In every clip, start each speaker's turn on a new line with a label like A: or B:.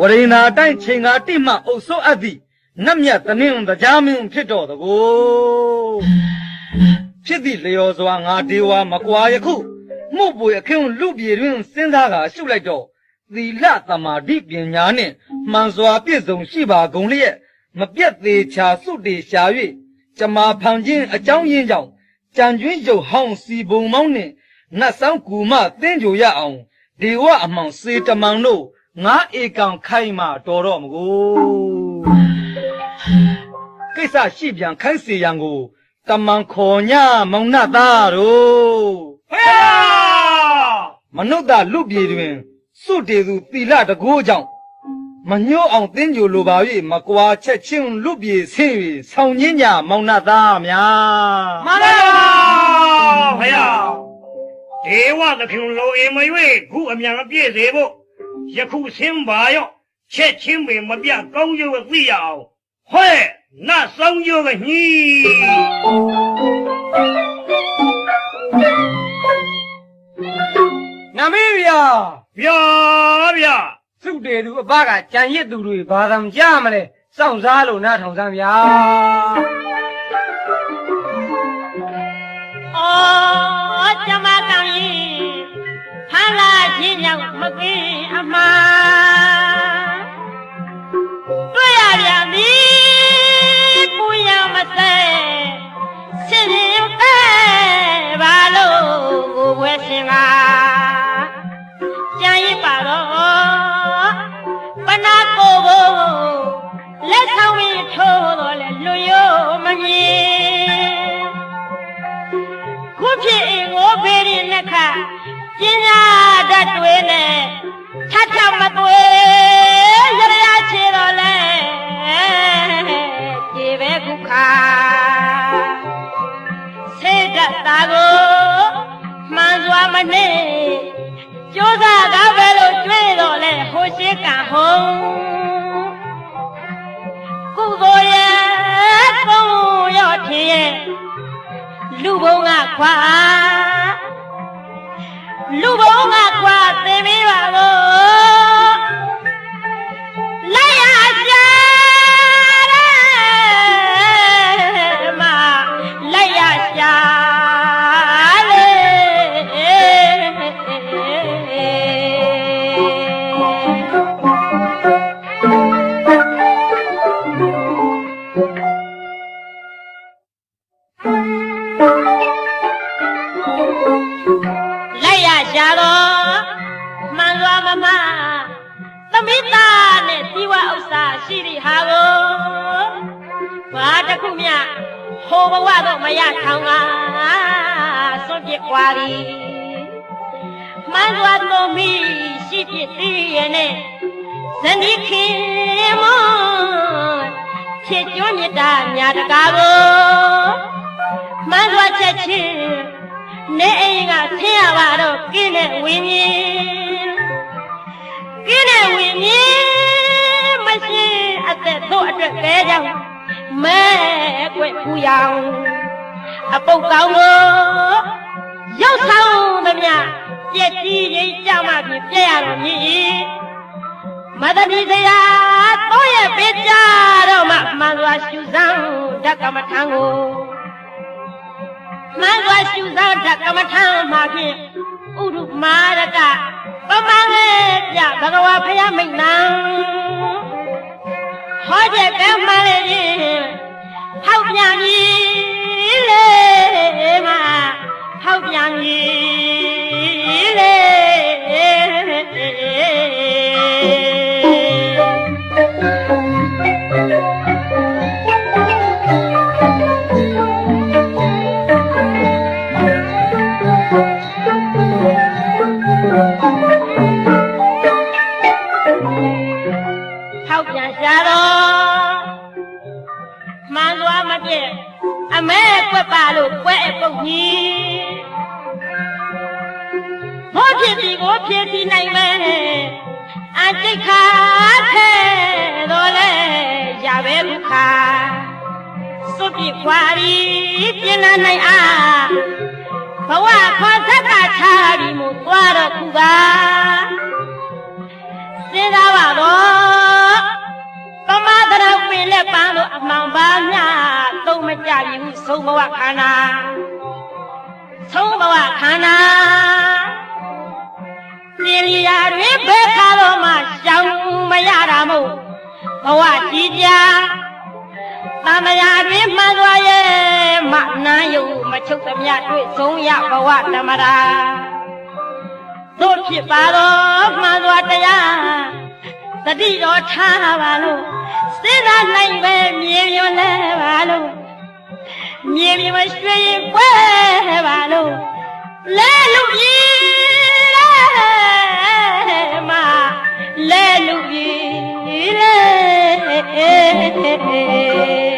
A: ဝရိနာတိုင်းချိန်ကားတိမှအုပ်စိုးအပ်သည့်နတ်မြတ်တနင်းတရားမင်းဖြစ်တော်တကိုဖြစ်သည့်လျော်စွာငါဒေဝမကွာယခုမှုပွေအခင်းလူပြေတွင်စဉ်းစားကရှုလိုက်တော့သီလသမာဓိပညာနှင့်မှန်စွာပြည့်စုံရှိပါကုန်လျက်မပြတ်သေးချာစုတေရှာ၍ကျမာဖန်ခြင်းအကြောင်းရင်းကြောင့် ကြံကျွင်းရုပ်ဟောင်းစီပုံမောင်းနှင့်နတ်ဆောင်ကူမသင်ကြရအောင်ဒေဝအမောင်စေတမန်တို့ငါဧကံခိုင်းမှတော်တော့မကိုကိစ္စရှိပြန်ခိုင်းစေရန်ကိုတမန်ခေါ်ညမောင်နှသားတို့
B: ဟေး
A: မနုဿလူပြေတွင်စွတေသူသီလတကိုးကြောင့် မညှို့အောင်တင်းကြိုလိုပါ၍မကွာချက်ချင်းလူပြေဆင်း၍ဆောင်းညင်းညာမောင်နှသားများ
B: မှန်ပါဖယားဒေဝသခင်လိုအိမ်မရွေခုအမြန်အပြည့်စေဖို့ယခုဆင်းပါရော့ချက်ချင်းပင်မပြကောင်းကျိုးသိရအောင်ဟဲ့နတ်ဆောင်ကျိုးကညီ
C: နမင်းဗျာ
B: ဗျာဗျာ
C: စုတေသူအဘကကြံရစ်သူတွေဘာသာမကြမလဲစောင့်စားလို့နားထောင်စမ်းဗျာ
D: အော်ကျမကောင်းရင်ဖမ်းလာခြင်းကြောင့်မကင်းအမှားတွေ့ရပြန်ပြီပူ ရှိကဟုံးကုသိုလ်ရဲ့ကုန်းရော့ထင်ရဲ့လူဘုံကခွာလူဘုံကခွာသိပြီးပါ ချစ်ကျွမြတ်တာညာတကားကိုမှန်စွာချက်ချင်းနေအိမ်ကဆင်းရပါတော့ကင်းတဲ့ဝင်းကြီးကင်းတဲ့ဝင်းကြီးမရှိအသက်တို့အတွက်ပဲကြောင့်မဲကွက်ဖူရောင်အပုတ်ကောင်းကိုရောက်ဆောင်သမျှပြက်ကြီးရိတ်ကြမှဖြင့်ပြက်ရတော့မြည် မတတိတရားတော့ရဲ့ပေးကြတော့မှမှန်စွာရှုစမ်းဓကမထံကိုမန်စွာရှုသောဓကမထံမှာဖြင့်ဥရုမာရကပမငယ်ပြဘဂဝါဖယားမိတ်နံဟောတဲ့ကမလေးရင်ဟောက်ပြန်ပြီလေမဟောက်ပြန်ပြီ ဆုံးဘဝခန္ဓာဆုံးဘဝခန္ဓာပြင်းရာတွေဘယ်ခါတော့မှရှောင်မရတာမို့ဘဝကြီးပြာတမယာတွင်မှန်သွားရဲ့မနန်းယုံမချုပ်သမျှတွေ့ဆုံးရဘဝဓမ္မရာတို့ဖြစ်ပါတော့မှန်သွားတရားတတိတော်ထားပါလို့ စေနာနိုင်ပဲမြေရွလဲပါလို့မြေမြေမရွှေရင်ပွဲပါလို့လဲလူကြီးလဲမလဲလူကြီးလဲ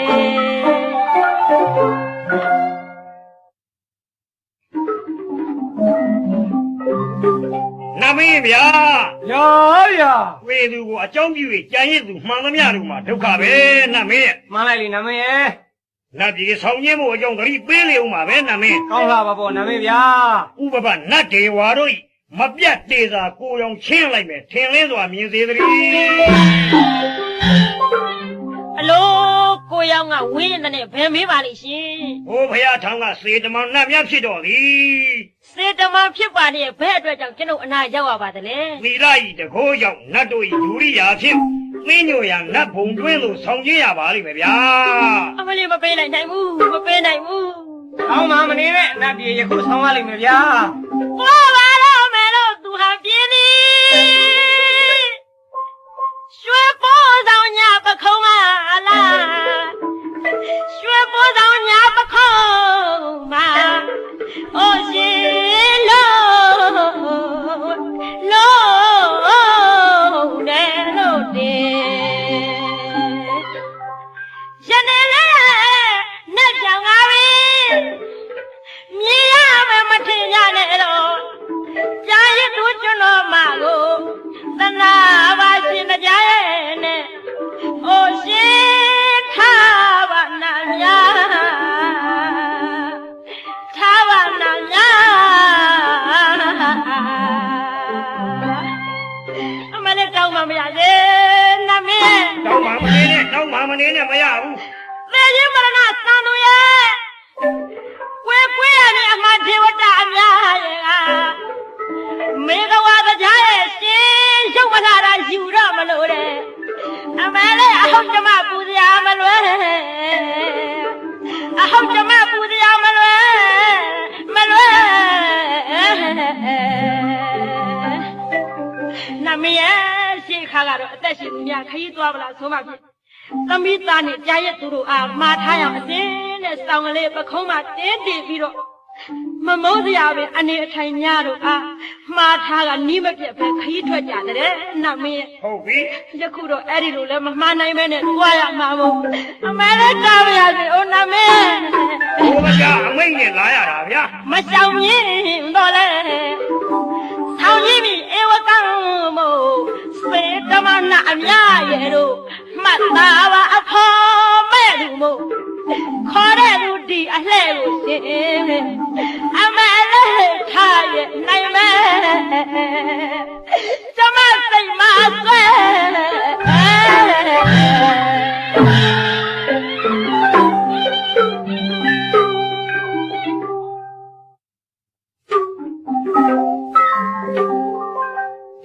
B: နမင်းဗျာ
C: ရောရ
B: ဝေသူကိုအကြောင်းပြု၍ကြံရစ်သူမှန်သမျှတို့မှာဒုက္ခပဲနမင်းရဲ့
C: မှန်လိုက်လေနမင်းရဲ့
B: နတ်ပြည်ဆောင်ခြင်းမို့အကြောင်းဂရိပေးလေဦးမှာပဲနမင်း
C: ကောင်းလာပါပေါ့နမင်းဗျာ
B: ဥပပနတ်ဒေဝါတို့ဤမပြတ်တေသာကိုရောင်ချင်းလိုက်မယ်ထင်လင်းစွာမြင်စေသတည်း
D: အလို ကိုရောက်ငါဝင်းနေတဲ့ဘယ်မေးပါလိမ့်ရှင်။
B: ဟိုဖရာထောင်ကစေတမန်နတ်များဖြစ်တော်သည်
D: စေတမန်ဖြစ်ပါတဲ့ဘယ်အတွက်ကြောင့်ကျွန်ုပ်အနာရောက်ရပါသလဲ။
B: သီလဤတကိုးကြောင့်နတ်တို့ဤဒူရိယာဖြင့်သင်းညိုရနတ်ဘုံတွင်းသို့ဆောင်ကျင်းရပါလိမ့်မယ်ဗျာ
D: အမလေးမပေးနိုင်နိုင်ဘူးမပေးနိုင်ဘူး
C: ကောင်းမှမနေနဲ့နတ်ပြည်ယခုဆောင်ရလိမ့်မယ်ဗျာ
D: ပေါ်ပါတော့မယ်လို့ နေနဲ့မရ
B: ဘူး
D: သေခြင်းမရဏသံသူရဲ့ကွယ်ကွယ်ရတဲ့အမှန်ဒေဝတာအများရဲ့ကမေဃဝါတရားရဲ့ရှင်ရုပ်မလာတာယူတော့မလို့တဲ့အမှန်လေးအဟုတ်ဓမ္မပူဇော်မလွယ်အဟုတ်ဓမ္မပူဇော်မလွယ်မလွယ်နမရဲ့ရှေခါကတော့အသက်ရှင်သူများခရီးသွားပလားဆိုမှဖြစ် သမီးသားနဲ့ကြားရက်သူတို့အားမှားထားရအောင်အစင်းနဲ့စောင်းကလေးပခုံးမှတင်းတည်ပြီးတော့မမုန်းစရာပဲအနေအထိုင်များတို့အားမှားထားကနီးမပြတ်ပဲခရီးထွက်ကြတဲ့နတ်မင်းရဲ့။
B: ဟုတ်ပြီ
D: ယခုတော့အဲ့ဒီလိုလဲမမှားနိုင်ပဲနဲ့သွားရမှာမို့အမဲလည်းတားပါရစေအိုနတ်မင်း။
B: ဘုရားအမိန့်နဲ့လာရတာဗျာ
D: မဆောင်ရင်တော့လဲဆောင်းကြီးပြီဧဝကံမို့စေတမနာအမြရဲ့တို့မှတ် သားပါအဖော်မဲ့လူမို့ခေါ်တဲ့လူဒီအလှဲ့ကိုရှင်အမလေးထားရဲ့နိုင်မဲ့ကျမစိတ်မဆွဲ။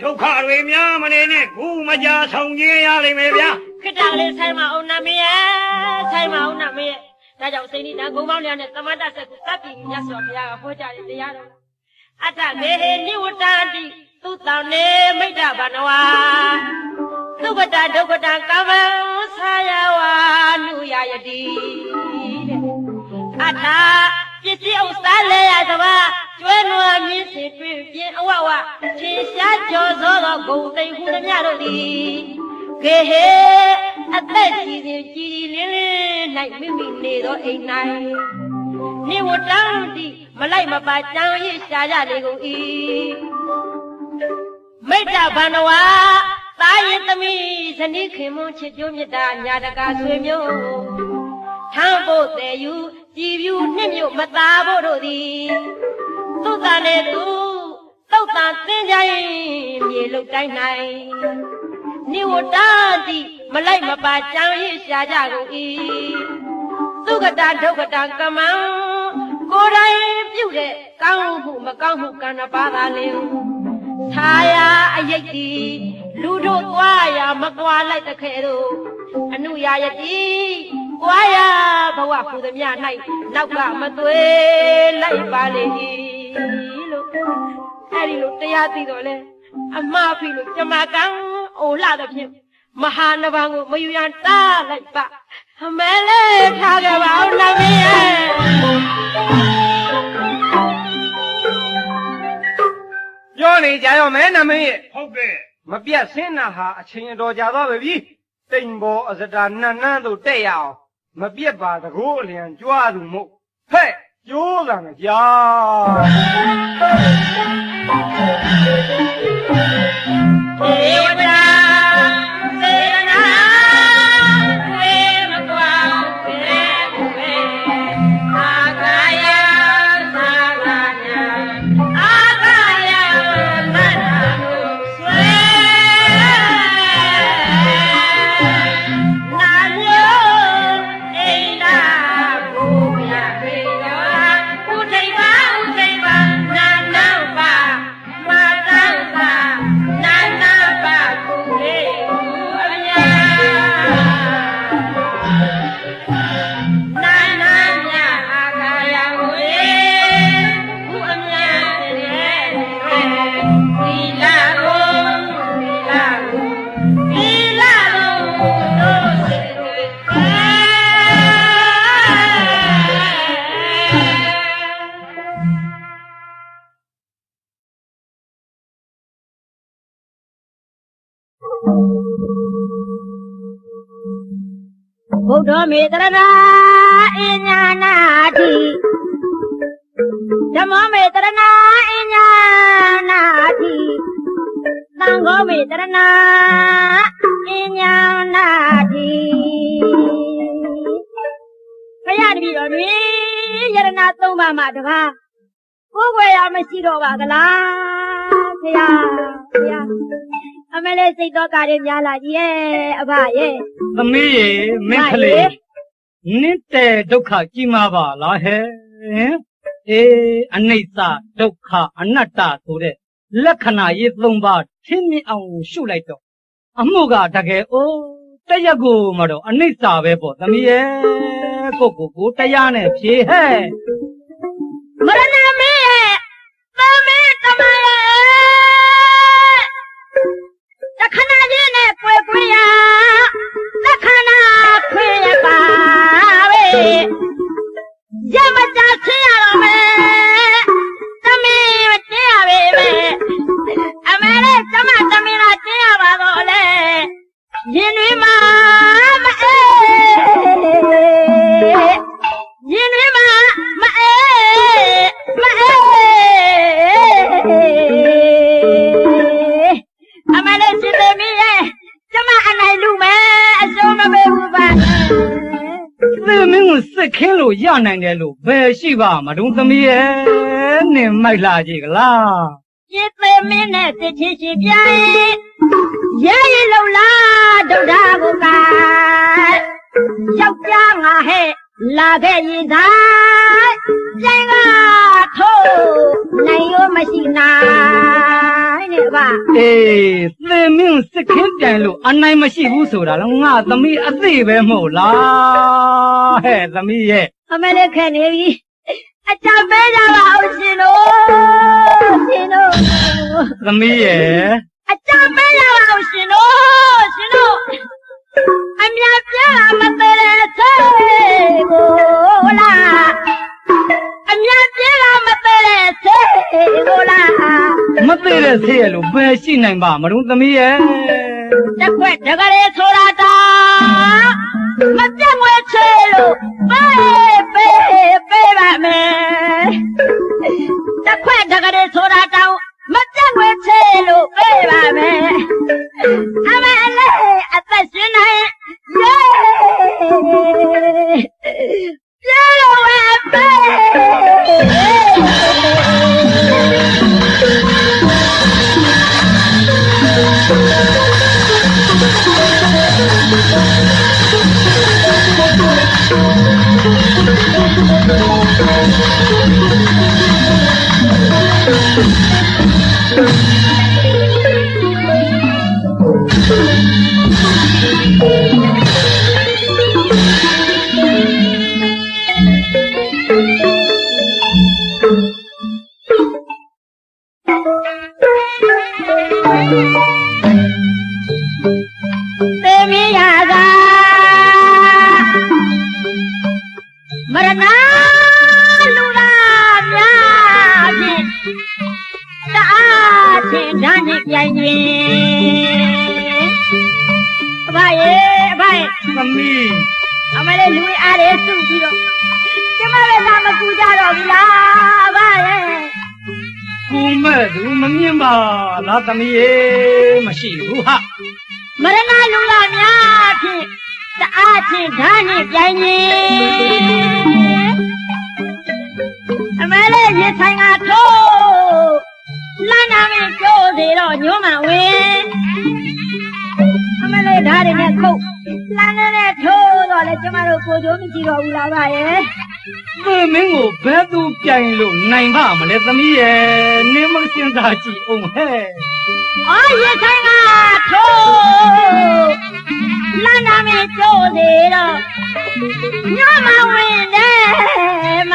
B: ဒုက္ခတွေများမနေနဲ့ခုမကြဆောင်ကျင်းရလိမ့်မယ်ဗျာ
D: ခတ္တလေးဆိုင်မအောင်နာမည်ရဲ့ဆိုင်မအောင်နာမည်ရဲ့ဒါကြောင့်စိန်ဒီတန်ဂုံပေါင်းများနဲ့သမတဆက်ကိုတပ်ပြီးမြတ်စွာဘုရားကဟောကြားတဲ့တရားတော်အတ္တမေဟေနိဝတ္တတိသုတောင်းနေမိတ္တဘာနဝါသုဘတဒုက္ခတကမ္မံဆာယဝါနုယယတိအထာပစ္စည်းဥစ္စာလဲရသဘာကျွဲနွားမြင့်စီတွင်ပြင်အဝဝထင်ရှားကြော်သောသောဂုံသိမ်ဟုသမျှတို့သည် ကေဟေအသက်ကြီးစဉ်ကြည်ကြည်လင်းလင်း၌မိမိနေသောအိမ်၌နေဝတ္တံတိမလိုက်မပါကြံရရှာကြလေကုန်၏မိတ္တဗန္နဝါတာရင်သမီးဇနီးခင်မွန်းချစ်ကြိုးမြတ်တာညာတကာဆွေမျိုးထမ်းဖို့တည်ယူကြည်ပြူနှစ်မြို့မသားဖို့တို့သည်သူ့တန်နဲ့သူတောက်တန်သင်ကြရင်မြေလုတ်တိုင်း၌ နိဝတ္တတိမလိုက်မပါကြံရရှာကြကုန်၏သူကတာဒုက္ခတာကမံကိုယ်တိုင်ပြုတဲ့ကောင်းမှုမကောင်းမှုကံတစ်ပါးသာလင်သာယာအယိတ်တီလူတို့သွားရမကွာလိုက်တဲ့ခဲတို့အနုရာယတိကွာရဘဝဖူသည်မြ၌နောက်ကမသွေလိုက်ပါလေလို့အဲ့ဒီလိုတရားသိတော့လဲအမှားပြီလို့ကျမကံ အိုလှတဲ့ဖြင့်မဟာနဗံကိုမယူရန်တားလိုက်ပါအမဲလေးထားကြပါဦးနမီးရဲ့
C: ပြောနေကြရောမဲနမင်းရဲ့
B: ဟုတ်ကဲ့
C: မပြတ်ဆင်းတာဟာအချိန်အတော်ကြာသွားပြီတိမ်ပေါ်အစတာနန်းနန်းတို့တက်ရအောင်မပြတ်ပါတကိုးအလျံကြွားသူမို့ဟဲ့ကျိုးလာမကြာ
D: ဒ္ဓမေတရဏအညာနာတိဓမ္မမေတရဏအညာနာတိသံဃောမေတရဏအညာနာတိခရတပြီတော်တွေယရဏသုံးပါးမှာတကားကိုယ်ွယ်ရမရှိတော့ပါကလားဆရာဆရာ အမလေးစိတ်တော့ကားရများလာကြီးရဲ့အဖရဲ့
E: သမီးရေမင်းကလေးနင့်တဲ့ဒုက္ခကြီးမားပါလားဟဲ့ဟင်အေးအနိစ္စဒုက္ခအနတ္တဆိုတဲ့လက္ခဏာရေးသုံးပါးထင်းမြင်အောင်ရှုလိုက်တော့အမှုကတကယ်အိုးတရက်ကိုမတော့အနိစ္စပဲပေါ့သမီးရဲ့ကိုကိုကိုတရားနဲ့ဖြေဟဲ့
D: မရဏ ရမကြဆင်းရတော့မယ်သမီးမတင်းရပဲပဲအမေလေးကျမသမီးလားတင်းရပါတော့လေရင်တွေမှာ
E: ခင်းလို့ရနိုင်တယ်လို့ဘယ်ရှိပါမတုံးသမီးရဲ့နင်မိုက်လာကြည့်ကလား
D: စစ်သမီးနဲ့စစ်ချစ်ချစ်ပြိုင်ရဲရလုံလားဒုဒ္ဓကိုကယောက်ျားငါဟဲ့ လာခဲ့ရင်သာကျင်းကထိုးနိုင်ရောမရှိနိုင်နဲ့ပါ
E: အေးသင်မင်းစစ်ခင်းပြန်လို့အနိုင်မရှိဘူးဆိုတာတော့ငါသမီးအသိပဲမဟုတ်လားဟဲ့သမီးရဲ့
D: အမေလေးခက်နေပြီအချမ်းပေးကြပါဦးရှင်တို့ရှင်တို့
E: သမီးရဲ့
D: အချမ်းပေးကြပါဦးရှင်တို့ရှင်တို့ အမြတ်ပြမသေးတဲ့သေးကိုလားအမြတ်ပြမသေးတဲ့သေးကိုလား
E: မသိတဲ့ဆေးရလို့ဘယ်ရှိနိုင်ပါမတုံးသမီးရဲ့
D: တစ်ခွက်တကလေးဆိုတာတာမပြတ်ငွေချေလို့ပေးပေး သေ လေးရေဆိုင်ကထိုးလမ်းနာမင်းကျိုးစီတော့ညိုးမဝင်အမလေးဓာတ်တွေနဲ့ခုတ်လမ်းနဲ့ထိုးတော့လေကျမတို့ကိုကြိုးမကြည့်တော့ဘူးလားဗျရဲ့
E: သူမင်းကိုဘယ်သူပြိုင်လို့နိုင်ပါမလဲသမီးရေနင်းမစင်စားကြည့်အောင်ဟဲ့
D: အော်ရေဆိုင်ကထိုးလမ်းနာမင်းကျိုးစီတော့ ညိုးမဝင်တယ်မ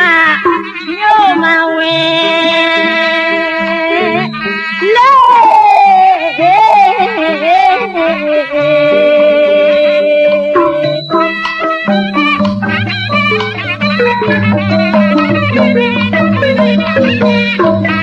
D: ညိုးမဝင်လေညိုး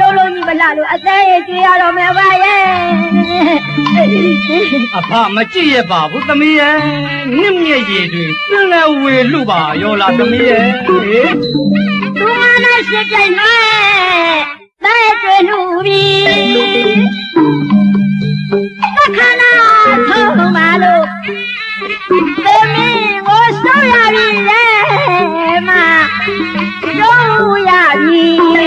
D: လုံးလုံးကြီးမလားလို့အသေးရဲ့ကြွေးရတော့မယ်ဗျရဲ့
E: အဖမကြည့်ရပါဘူးသမီးရဲ့နင့်မျက်ရည်တွေပြန်လဲဝေလူပါရောလားသမီးရဲ့ဟေး
D: သူငါနဲ့ရှိပြိုင်နွယ်တဲ့တွေ့လူကြီးသခဏဆုံးပါလို့သမီးကိုရှုံးရပြီလေမရှုံးရပြီ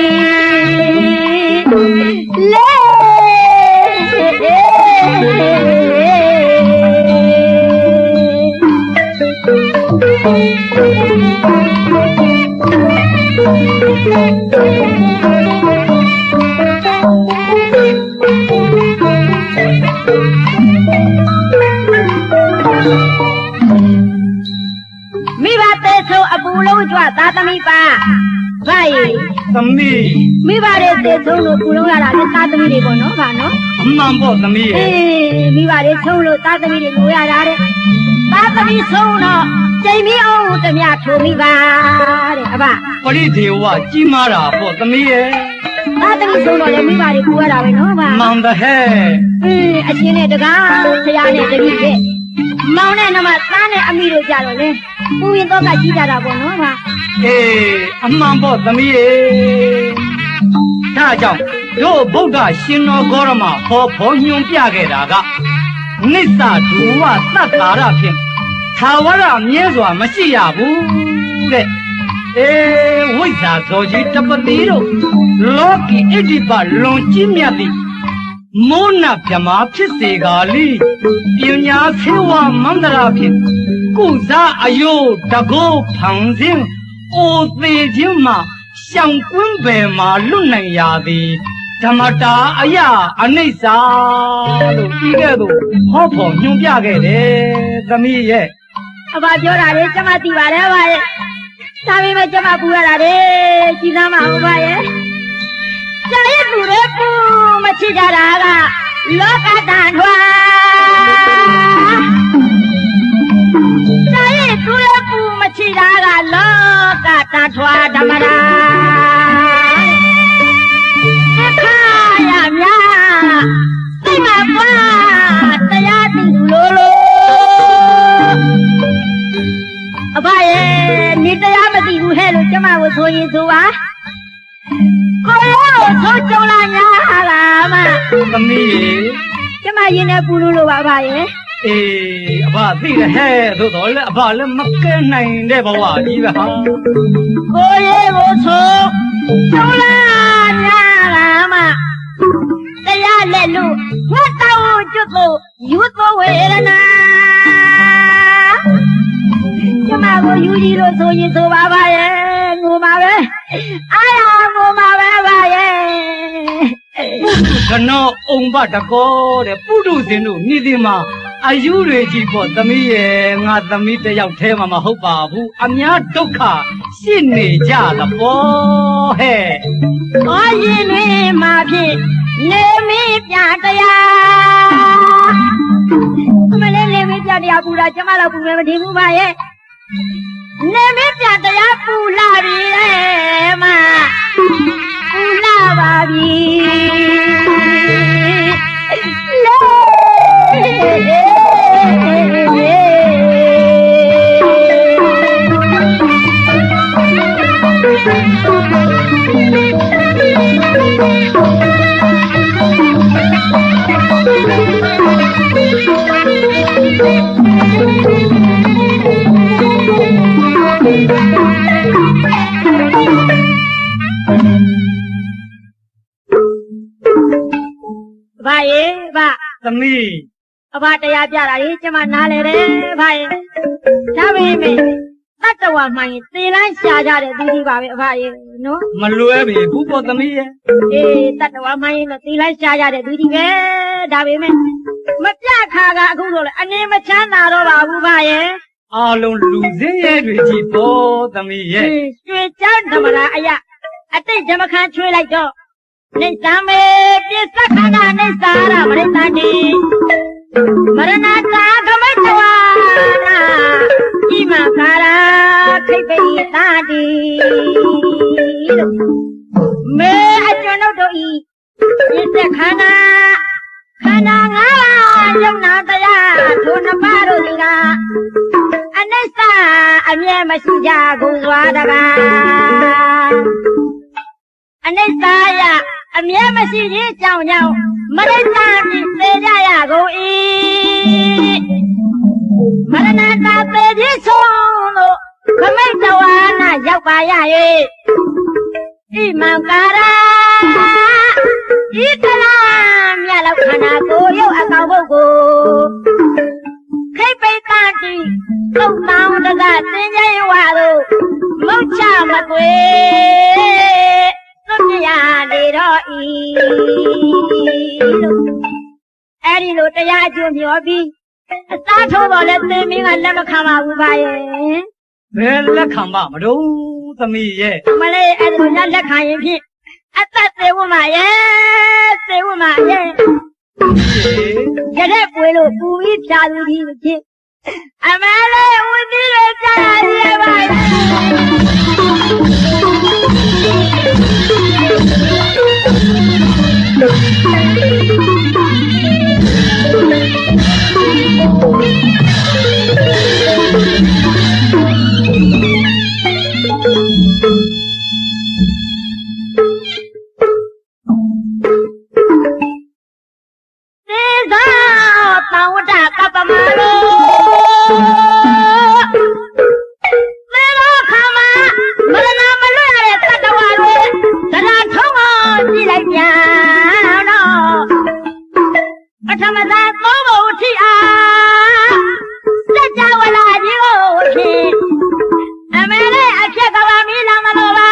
D: သာသမီပါဗာရီ
E: သမီး
D: မိဘတွေတဲ့ဆုံးလို့ပူလုံးရတာလည်းသာသမီတွေပေါ့နော်ဗာနော်
E: အမှန်ပေါ့သမီး
D: အေ
E: ရဲ့း
D: မိဘတွေဆုံးလို့သာသမီတွေလိုရတာတဲ့သာသမီဆုံးတော့ချိန်မီအောင်တမထိုးမိပါတဲ့အဘ
E: ပရိဒေဝကြီးမားတာပေါ့သမီးရဲ့
D: သာသမီဆုံးတော့လည်းမိဘတွေပူရတာပဲနော်ဗာ
E: မှန်တဲ့ဟဲ့
D: အေးအရှင်နဲ့တကားဆရာနဲ့တပည့်တဲ့မောင်နဲ့နမသားနဲ့အမိတို့ကြတော့လေ ပူရင်တော့ကကြီးကြတာပေါ့နော်ဗာ
E: အေးအမှန်ပေါ့သမီးရဲ့ဒါကြောင့်တို့ဗုဒ္ဓရှင်တော်ဂေါရမဟောဖို့ညွှန်ပြခဲ့တာကနိစ္စဒုဝသတ္တာရဖြင့်သာဝရမြဲစွာမရှိရဘူးတဲ့အေးဝိဇ္ဇာဇောကြီးတပတိတို့လောကီဣတိပလွန်ကြီးမြတ်သည်မိုးနဗြမာဖြစ်စေကာလီပညာသေဝမန္တရာဖြင့် ကုစားအယုတကောဖန်စဉ်အိုသေးခြင်းမှာရှောင်ကွင်းပယ်မှာလွတ်နိုင်ရသည်ဓမ္မတာအယအနိစ္စလို့ပြီးခဲ့သို့ဟောဖို့ညွှန်ပြခဲ့တယ်သမီးရဲ့
D: အဘပြောတာလေကျမသိပါတယ်ဗာရဲ့ဒါပေမဲ့ကျမပူရတာလေကြီးသားမဟုတ်ပါရဲ့ကျန်ရဲ့ပူတဲ့ပူမချစ်ကြတာကလောကတန်ထွာ တာရဲ့သူလည်းပူမချီတာကလောကတထွာဓမ္မရာခါရမြာသိမှာပွားတရားသူလိုလိုအဖရဲ့နေတရားမသိဘူးဟဲ့လို့ကျမကိုဆိုရင်ဆိုပါကိုရောဆိုကြုံလာညာလားမ
E: သမီး
D: ကျမရင်နဲ့ပူလို့လို့ပါပါရဲ့
E: အေးအဘသိတယ်ဟဲ့သို့တော်လည်းအဘလည်းမကဲနိုင်တဲ့ဘဝကြီးပဲဟာ
D: ကိုရဲ့ကိုဆိုကြုံလာညာလာမတရားလက်လို့ငါတောင်းကျွတ်ကိုယူသောဝေရနာကျမကိုယူကြည့်လို့ဆိုရင်ဆိုပါပါရဲ့ငိုပါပဲအာရငိုပါပဲပါရဲ့
E: ကနောအုံဘတကောတဲ့ပုထုဇဉ်တို့နေ့ဒီမှာအယူတွေကြီးပေါ့သမီးရဲ့ငါသမီးတစ်ယောက်တည်းမှမဟုတ်ပါဘူးအများဒုက္ခရှင်းနေကြသဘောဟဲ့။
D: အော်ရင်တွင်မှာဖြစ်နေမင်းပြတရား။အမလေးနေမင်းပြတရားပူတာကျမတော့ပူမယ်မထင်ဘူးပါရဲ့။နေမင်းပြတရားပူလာပြီလေမ။ပူ လာပါပြီ။ ဘာရဲ့ဘာ
E: သမီး
D: အဘတရားပြတာကြီးကျမနားလေတယ်ဘာရဲ့ဒါပေမဲ့တတ္တဝမှန်ရင်သေလန်းရှာကြတဲ့သူကြီးပါပဲအဘရဲ့နော်
E: မလွဲပြီဘူးပေါ့သမီးရဲ့
D: အေးတတ္တဝမှန်ရင်တော့သေလန်းရှာကြတဲ့သူကြီးပဲဒါပေမဲ့မပြခါကအခုဆိုလေအနေမချမ်းသာတော့ပါဘူးဘာရဲ့
E: အားလုံးလူစင်းရဲတွေကြီးပေါ့သမီးရဲ့
D: အေးရွှေချမ်းဓမ္မရာအယအတိတ်ဓမ္မခန်းချွေးလိုက်တော့ နေသမေပြစ္ဆခန္ဓာနေစာရမရိတ္တိမရဏတာကမတဝနာဣမကာရာခိပိတာတိလို့မေအကျွန်ုပ်တို့ဤပြစ္ဆခန္ဓာခန္ဓာငါးပါးယုံနာတရားထိုနှစ်ပါးတို့ဒီကအနိစ္စအမြဲမရှိကြကုန်စွာတကားအနိစ္စယ အမြဲမရှိခြင်းကြောင့်ကြောင့်မရဏတိသေကြရကုန်၏မရဏတာသေခြင်းဆုံးလို့ခမိတ်တဝါနာရောက်ပါရ၏ဣမံကာရာဤတလာမြတ်လောက်ခန္ဓာကိုယ်ရုပ်အကောင်ပုဂ္ဂိုလ်ခိတ်ပိတ္တတိသုတ်တောင်းတကသင်္ကြန်ဝါတို့မုတ်ချမကွေသု တ္တရာနေတော့ဤလို့အဲ့ဒီလိုတရားအကျိုးမျောပြီးအသားထိုးတော့လဲသင်မင်းကလက်မခံပါဘူးပါရဲ့
E: ဘယ်လက်ခံပါမတော့သမီးရဲ့
D: မလေးအဲ့ဒီလိုညလက်ခံရင်ဖြင့်အသက်သေးဝမရဲ့သေးဝမရဲ့ရတဲ့ပွေလို့ပူပြီးဖြာလူကြီးဖြင့် အမလေးဦးသီး မသာသုံးဖို့ထိအားစัจ java လာကြီးကိုဖြင့်အမေလေးအဖြစ်ကဘာမီးလာမလို့ပါ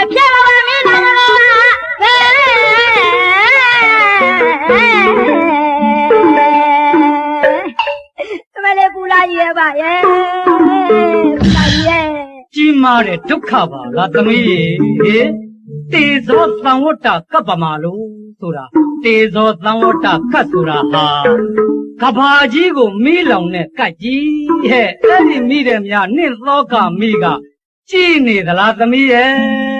D: အဖြစ်ကဘာမီးလာမလို့ပါအမေလေးပူလာကြီးရဲ့ပါရဲ့ပူလာကြီးရဲ့
E: ကြီးမားတဲ့ဒုက္ခပါလားသမီးရေဟေ တေဇောသံဝတ္တကပ္ပမလို့ဆိုတာတေဇောသံဝတ္တကတ်ဆိုတာဟာကဘာကြီးကိုမီးလောင်နဲ့ကတ်ကြီးဟဲ့အဲ့ဒီမိတယ်များနင့်သောကမိကကြည်နေသလားသမီးရဲ့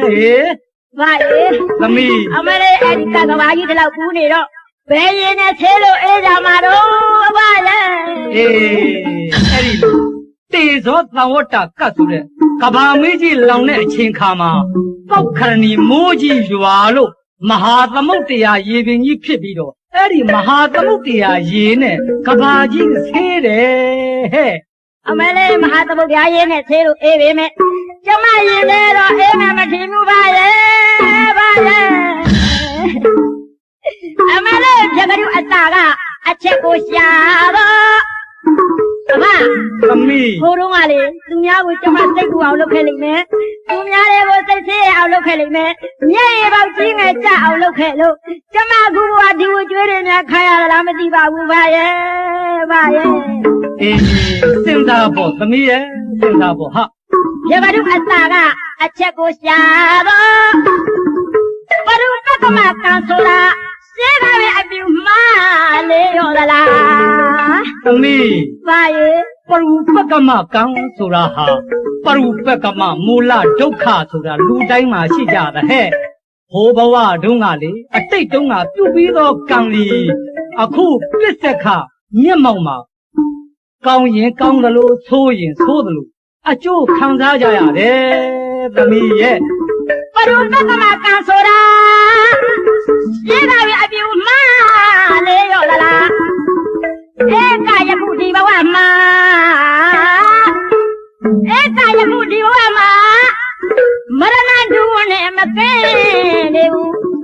E: ဟေး
D: ဘာလေ
E: သမီး
D: အမလေးအဲ့ဒီကကဘာကြီးတလောက်ပူးနေတော့ဘယ်ရင်နဲ့သေးလို့အေးကြမှာတော့ဘာလဲ
E: အေးအဲ့ဒီလိုတေဇောသံဝတ္တကတ်ဆိုတဲ့ကဘာမင်းကြီးလောင်တဲ့အချိန်ခါမှာ ပောက်ခရဏီမိုးကြီးရွာလို့မဟာသမုတ်တရားရေပင်ကြီးဖြစ်ပြီးတော့အဲ့ဒီမဟာသမုတ်တရားရေနဲ့ကဘာကြီးဆေးတယ်ဟဲ့
D: အမလေးမဟာသမုဒ္ဒရာရင်နဲ့သေးလို့အေးပေမဲ့ကျမရင်လဲတော့အေးမှမထင်ဘူးပါရဲ့ဘာလဲအမလေးပြကရုအတာကအချက်ကိုရှာတော့ အမ
E: သမီး
D: ဘိုးတော်ကလေသူများကိုကျမစိတ်ကူအောင်လုပ်ခဲ့လိမ့်မယ်သူများတွေကိုစိတ်ဆေးအောင်လုပ်ခဲ့လိမ့်မယ်မျက်ရည်ပေါက်ကြီးငယ်ကြအောင်လုပ်ခဲ့လို့ကျမကူကဒီကိုကျွေးတယ်များခိုင်းရလားမသိပါဘူးဗျာရဲ့ဗျာရဲ့
E: အေးစဉ်းစားဖို့သမီးရဲ့စဉ်းစားဖို့ဟာ
D: ပြပါတို့အစာကအချက်ကိုရှာတော့
E: သမီး
D: ဗျာရဲ့
E: ပရူပကမကံဆိုတာဟာပရူပကမမူလဒုက္ခဆိုတာလူတိုင်းမှာရှိကြတာဟဲ့ဟိုဘဝတုန်းကလေအတိတ်တုန်းကပြုတ်ပြီးသောကံလီအခုပြစ်ဆက်ခမျက်မှောက်မှာကောင်းရင်ကောင်းသလိုဆိုးရင်ဆိုးသလိုအကျိုးခံစားကြရတယ်သမီးရဲ့
D: ဘရုပကမကန်ဆိုတာစေကပဲအပြူမှားလေရောလား ဧကယခုဒီဘဝမှာဧကယခုဒီဘဝမှာမရဏဒုဝနဲ့မကင်းနေဘူး